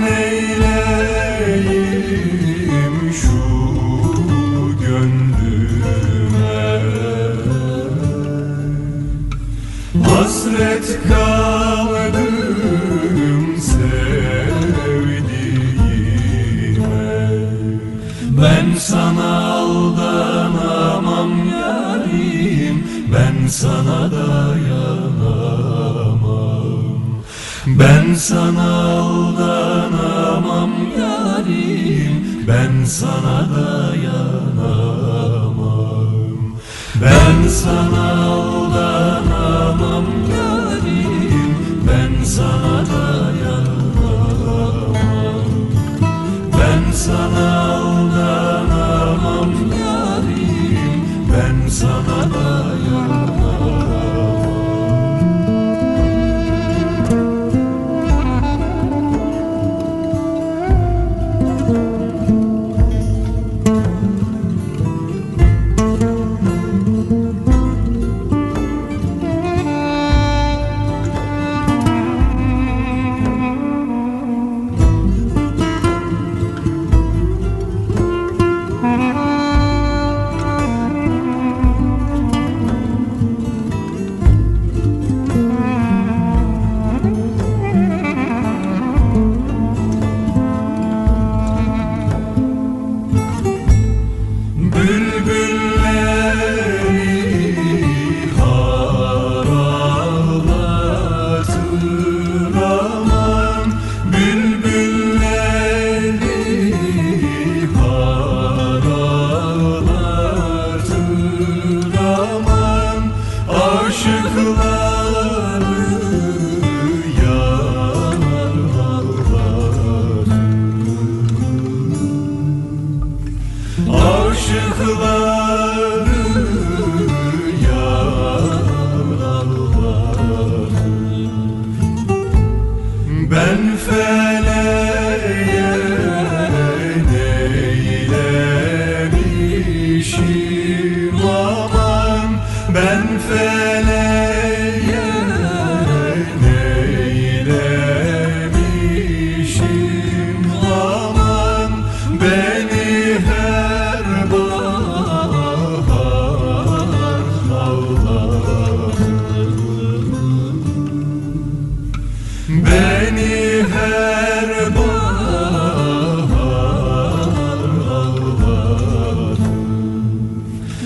neyleyim şu gönlüme. Hasret kaldım sevdiğime. Ben sana aldanamam yarim. Ben sana dayanamam. Ben sana aldanamam yarim Ben sana dayanamam. Ben sana Aşıkları yaralar Ben feleğe